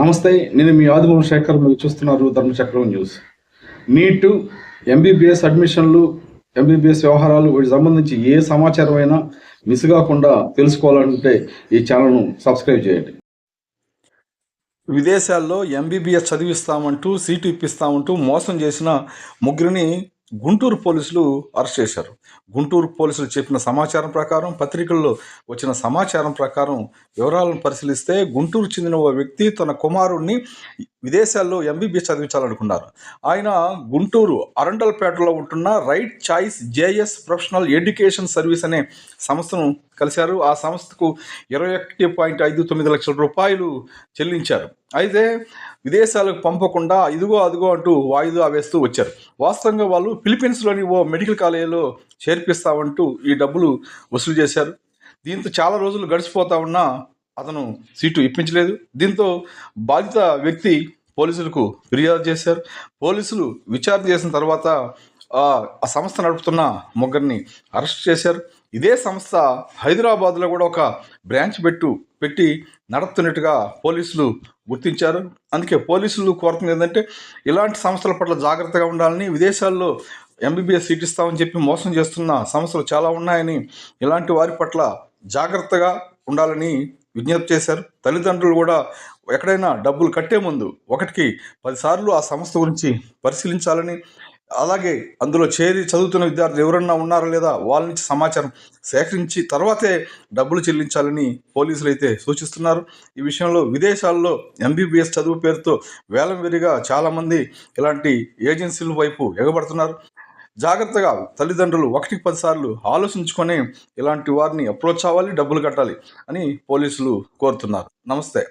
నమస్తే నేను మీ ఆదిమూల శేఖర్ మీరు చూస్తున్నారు ధర్మచక్రం న్యూస్. నీటు ఎంబీబీఎస్ అడ్మిషన్లు ఎంబీబీఎస్ వ్యవహారాలు వీటికి సంబంధించి ఏ సమాచారం అయినా మిస్ కాకుండా తెలుసుకోవాలంటే ఈ ఛానల్ను సబ్స్క్రైబ్ చేయండి. విదేశాల్లో ఎంబీబీఎస్ చదివిస్తామంటూ సీటు ఇప్పిస్తామంటూ మోసం చేసిన ముగ్గురిని గుంటూరు పోలీసులు అరెస్ట్ చేశారు. గుంటూరు పోలీసులు చెప్పిన సమాచారం ప్రకారం పత్రికల్లో వచ్చిన సమాచారం ప్రకారం వివరాలను పరిశీలిస్తే గుంటూరు చెందిన ఓ వ్యక్తి తన కుమారుణ్ణి విదేశాల్లో ఎంబీబీఎస్ చదివించాలనుకున్నారు. ఆయన గుంటూరు అరండల్పేటలో ఉంటున్న right choice JS professional education service అనే సంస్థను కలిశారు. ఆ సంస్థకు ఇరవై ఒకటి పాయింట్ ఐదు తొమ్మిది లక్షల రూపాయలు చెల్లించారు. అయితే విదేశాలకు పంపకుండా ఇదిగో అదిగో అంటూ వాయిదా వేస్తూ వచ్చారు. వాస్తవంగా వాళ్ళు ఫిలిప్పీన్స్లోని ఓ మెడికల్ కాలేజీలో చేర్పిస్తామంటూ ఈ డబ్బులు వసూలు చేశారు. దీంతో చాలా రోజులు గడిచిపోతా ఉన్నా అతను సీటు ఇప్పించలేదు. దీంతో బాధిత వ్యక్తి పోలీసులకు ఫిర్యాదు చేశారు. పోలీసులు విచారణ చేసిన తర్వాత ఆ ఆ సంస్థ నడుపుతున్న ముగ్గురిని అరెస్ట్ చేశారు. ఇదే సంస్థ హైదరాబాద్లో కూడా ఒక బ్రాంచ్ పెట్టు పెట్టి నడుపుతున్నట్టుగా పోలీసులు గుర్తించారు. అందుకే పోలీసులు కోరుతుంది ఏంటంటే ఇలాంటి సంస్థల పట్ల జాగ్రత్తగా ఉండాలని విదేశాల్లో ఎంబీబీఎస్ సీట్ ఇస్తామని చెప్పి మోసం చేస్తున్న సంస్థలు చాలా ఉన్నాయని ఇలాంటి వారి పట్ల జాగ్రత్తగా ఉండాలని విజ్ఞప్తి చేశారు. తల్లిదండ్రులు కూడా ఎక్కడైనా డబ్బులు కట్టే ముందు ఒకటికి పదిసార్లు ఆ సంస్థ గురించి పరిశీలించాలని అలాగే అందులో చేరి చదువుతున్న విద్యార్థులు ఎవరన్నా ఉన్నారా లేదా? వాళ్ళ నుంచి సమాచారం సేకరించి తర్వాతే డబ్బులు చెల్లించాలని పోలీసులు అయితే సూచిస్తున్నారు. ఈ విషయంలో విదేశాల్లో ఎంబీబీఎస్ చదువు పేరుతో వేలం విరిగా చాలామంది ఇలాంటి ఏజెన్సీల వైపు ఎగబడుతున్నారు. జాగ్రత్తగా తల్లిదండ్రులు ఒకటికి పదిసార్లు ఆలోచించుకొని ఇలాంటి వారిని అప్రోచ్ అవ్వాలి డబ్బులు కట్టాలి అని పోలీసులు కోరుతున్నారు. నమస్తే.